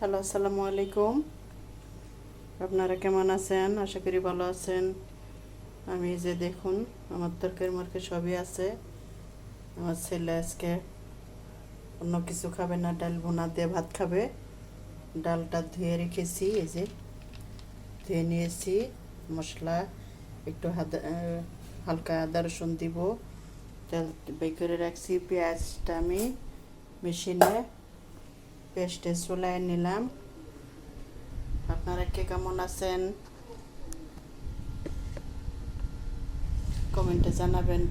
Hello, আসসালামু আলাইকুম। আপনারা কেমন আছেন? আশা করি ভালো আছেন। আমি যে দেখুন, আমার তরকারি মার্কে সবই আছে। আমার ছেলে আজকে অন্য কিছু খাবে না, ডাল বোনা দিয়ে ভাত খাবে। ডালটা ধুয়ে রেখেছি, এই যে ধুয়ে নিয়েছি। মশলা, একটু হালকা আদা রসুন দিব। তেল বের করে রাখছি, পেঁয়াজটা আমি মেশিনে পেস্টে চুলাই নিলাম। আপনারা কে কেমন আছেন? কমেন্টে জানাবেন।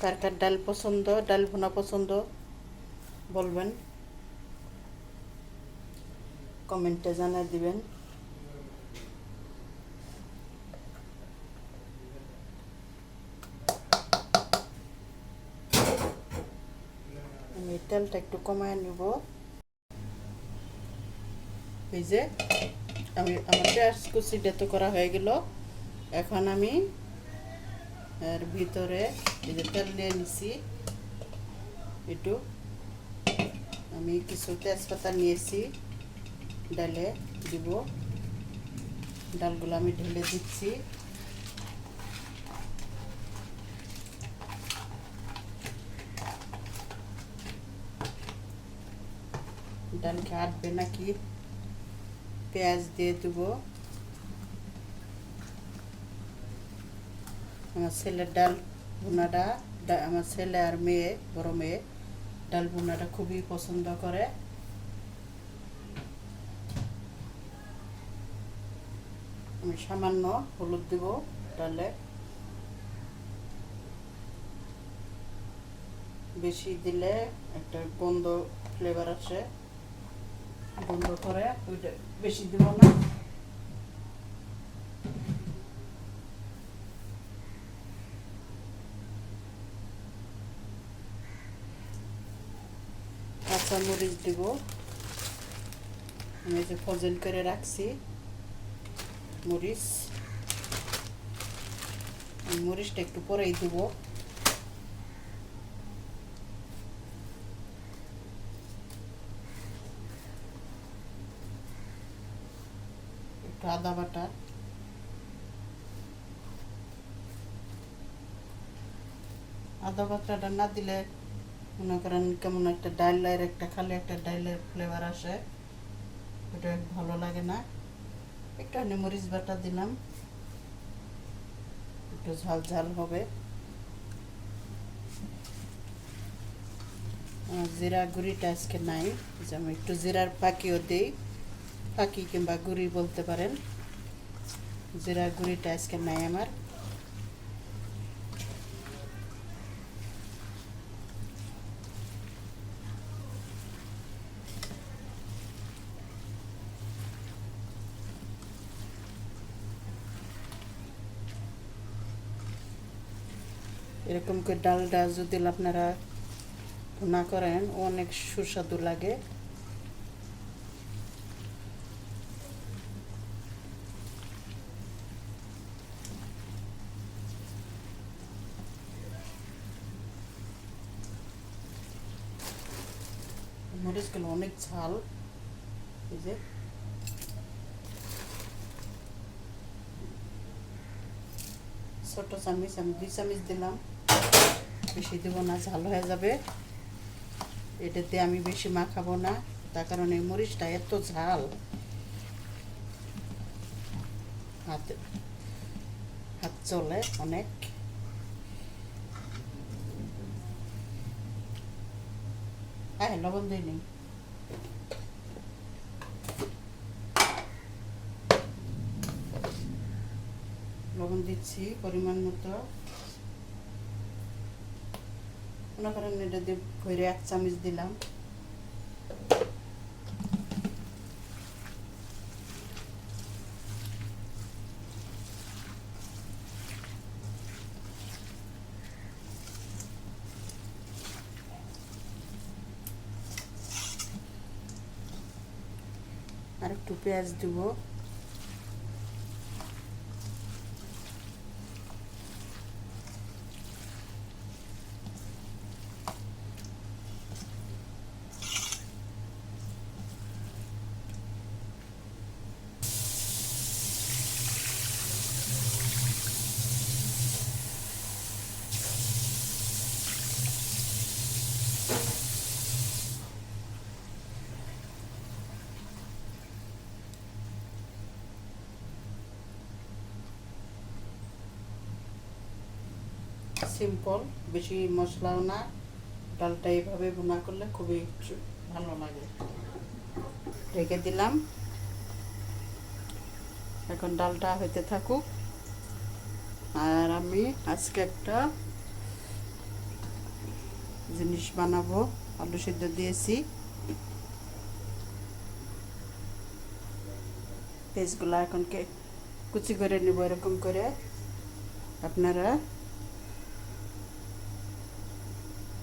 কার কার ডাল পছন্দ? ডাল ভুনা পছন্দ? বলবেন। কমেন্টে জানিয়ে দিবেন। আমি তেলটা একটু কমায় নিব। এই যে, আমি আমার পেঁয়াজ কুচিটা তো করা হয়ে গেল। এখন আমি এর ভিতরে এই যে তেল নিয়ে নিছি। একটু আমি কিছু তেজপাতা নিয়েছি। ডালে দিব। ডালগুলো আমি ঢেলে দিচ্ছি। ডালকে আটবে নাকি? পেঁয়াজ দিয়ে দেবো। আমার ছেলের ডাল ভুনাটা আমার ছেলে আর মেয়ে, বড় মেয়ে, ডাল ভুনাটা খুবই পছন্দ করে। সামান্য হলুদ দিব ডালে বেশি দিলে একটা গন্ধ ফ্লেভার আসে গন্ধ করে ওইটা বেশি দিব না। কাঁচা মরিচ দিব। আমি যে ফজল করে রাখছি। মরিচ। মরিচটা একটু পরেই দেবো। একটু আদা বাটা। আদা বাটাটা না দিলে মনে করেন কেমন একটা ডাইলের একটা খালি একটা ডাইলের ফ্লেভার আসে। ওটা ভালো লাগে না। একটু আমি মরিচ বাটা দিলাম। একটু ঝাল ঝাল হবে। জিরা গুঁড়িটা আজকে নাই যেমন একটু জিরার পাকিও দিই। পাকি কিংবা গুঁড়ি বলতে পারেন। জিরা গুঁড়িটা আজকে নাই আমার। এরকম করে ডালটা যদি আপনারা না করেন, অনেক সুস্বাদু লাগে। মরিচগুলো অনেক ঝাল। এই যে। ছোট চামিচ, আমি দুই চামিচ দিলাম। বেশি দেবো না, ঝাল হয়ে যাবে। এটাতে আমি বেশি মাখাবো না, তার কারণে মরিচটা এত ঝাল। হাতে, হাত চলে অনেক। হ্যাঁ লবণ দিইনি লবণ দিচ্ছি পরিমাণ মতো। মনে করেন এটা দিয়ে ভরে এক চামচ দিলাম। আর একটু পেঁয়াজ দিব। সিম্পল, বেশি মশলাও না। ডালটা এইভাবে বোনা করলে খুবই ভালো লাগে। রেখে দিলাম। এখন ডালটা হইতে থাকুক। আর আমি আজকে একটা জিনিস বানাবো, আলু সিদ্ধ দিয়েছি। পেঁয়াজগুলো এখন কুচি করে নেব এরকম করে। আপনারা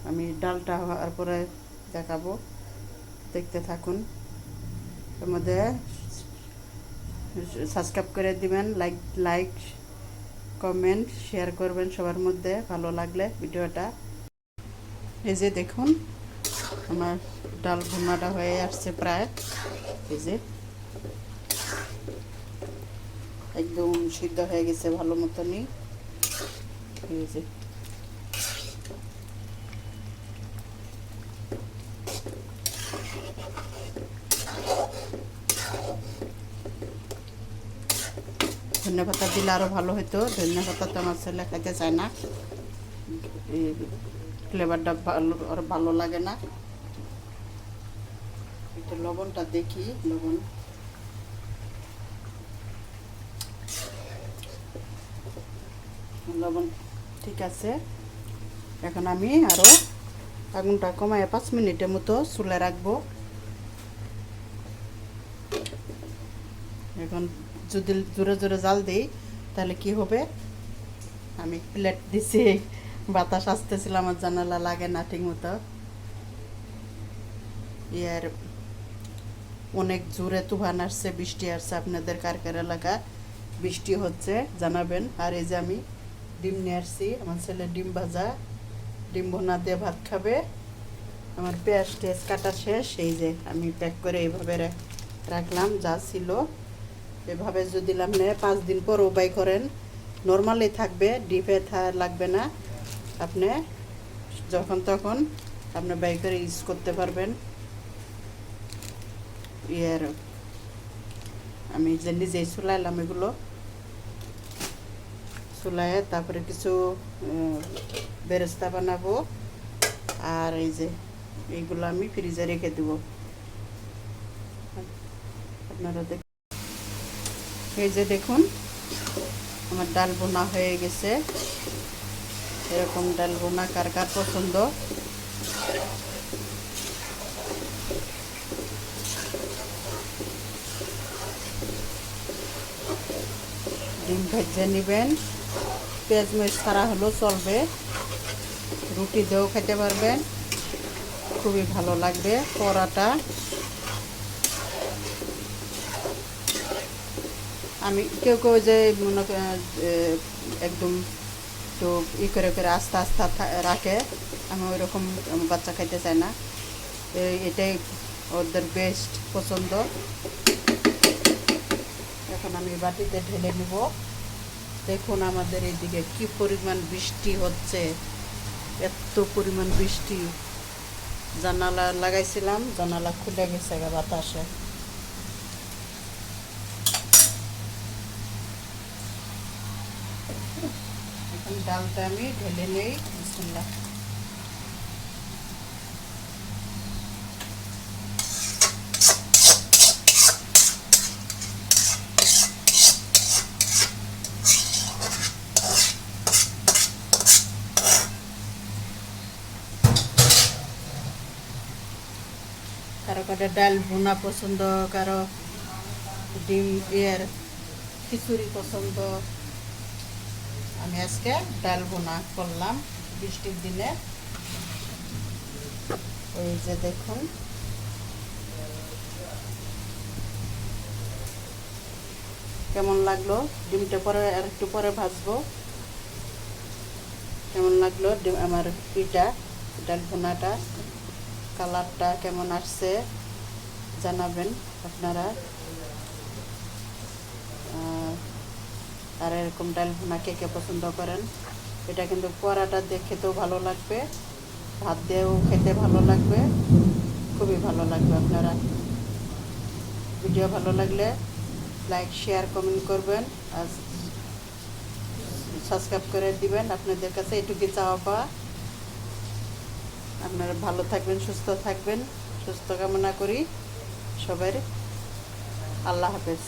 আমি ডালটা হওয়ার পরে দেখাবো। দেখতে থাকুন। এর মধ্যে সাবস্ক্রাইব করে দিবেন লাইক লাইক কমেন্ট শেয়ার করবেন সবার মধ্যে, ভালো লাগলে ভিডিওটা। এই যে দেখুন, আমার ডাল ভুনাটা হয়ে আসছে প্রায়। এই যে। একদম সিদ্ধ হয়ে গেছে ভালো মতনই। এই যে। ধনিয়া পাতা দিলে আরও ভালো হতো ধনিয়া পাতা তো আমার ছেলে খাইতে চায় না। এই ফ্লেভারটা ভালো, আর ভালো লাগে না। একটু লবণটা দেখি, লবণ। লবণ ঠিক আছে। এখন আমি আরও আগুনটা কমায় পাঁচ মিনিটের মতো চুলে রাখব। এখন যদি জোরে জোরে জাল দিই, তাহলে কি হবে? আমি প্লেট দিছি। বাতাস আসতেছিল, আমার জানালা লাগে না ঠিক মতো। ইয়ার অনেক জোরে তুফান আসছে, বৃষ্টি আসছে আপনাদের কার কার এলাকা। বৃষ্টি হচ্ছে, জানাবেন। আর এই যে আমি ডিম নিয়ে আসছি, আমার ছেলে ডিম ভাজা। ডিম ভোনা দিয়ে ভাত খাবে। আমার পেঁয়াজ টেয়াজ কাটা শেষ। এই যে আমি প্যাক করে এইভাবে রাখলাম, যা ছিল। এভাবে যদি আপনি পাঁচ দিন পর উপায় করেন নর্মালি থাকবে ডিপে লাগবে না। আপনি যখন তখন আপনি বাই করে ইউজ করতে পারবেন। ইয়ার, আমি যে নিজেই চুলাইলাম এগুলো, চুলায় তারপরে কিছু বেরেস্তা বানাবো। আর এই যে এইগুলো আমি ফ্রিজে রেখে দেবো। আপনারা দেখ এই যে দেখুন, আমার ডাল বোনা হয়ে গেছে। এরকম ডাল বোনা কার কার পছন্দ? ডিম ভেজে নেবেন। পেঁয়াজ মরিচ ছাড়া হলেও চলবে। রুটি দিয়েও খেতে পারবেন। খুবই ভালো লাগবে পরাটা আমি কেউ কেউ যে মনে একদম তো ই করে করে আস্তে আস্তে রাখে, আমি ওই রকম বাচ্চা খাইতে চায় না। এটাই ওদের বেস্ট পছন্দ। এখন আমি বাটিতে ঢেলে নিব। দেখুন আমাদের এইদিকে কি পরিমাণ বৃষ্টি হচ্ছে। এত পরিমাণ বৃষ্টি। জানালা লাগাইছিলাম, জানালা খুলে গেছে বাতাসে। ডালটা আমি ঢেলে নেই, বিসমিল্লাহ। কারও কারও ডাল ভুনা পছন্দ, কারও ডিম ইয়ের খিচুড়ি পছন্দ। আমি আজকে ডাল বোনা করলাম বৃষ্টির দিনে ওই যে দেখুন। কেমন লাগল? ডিমটা পরে আর একটু পরে ভাজবো। কেমন লাগল আমার পিঠা, ডাল বোনাটা কালারটা কেমন আসছে? জানাবেন আপনারা। আর এরকম ডাল ভুনা কে কে পছন্দ করেন। এটা কিন্তু পরাটা দিয়ে খেতেও ভালো লাগবে, ভাত দিয়েও খেতে ভালো লাগবে, খুবই ভালো লাগবে আপনারা। ভিডিও ভালো লাগলে লাইক শেয়ার কমেন্ট করবেন আর সাবস্ক্রাইব করে দিবেন। আপনাদের কাছে এটুকু চাওয়া পাওয়া। আপনারা ভালো থাকবেন, সুস্থ থাকবেন, সুস্থ কামনা করি সবাই। আল্লাহ হাফেজ।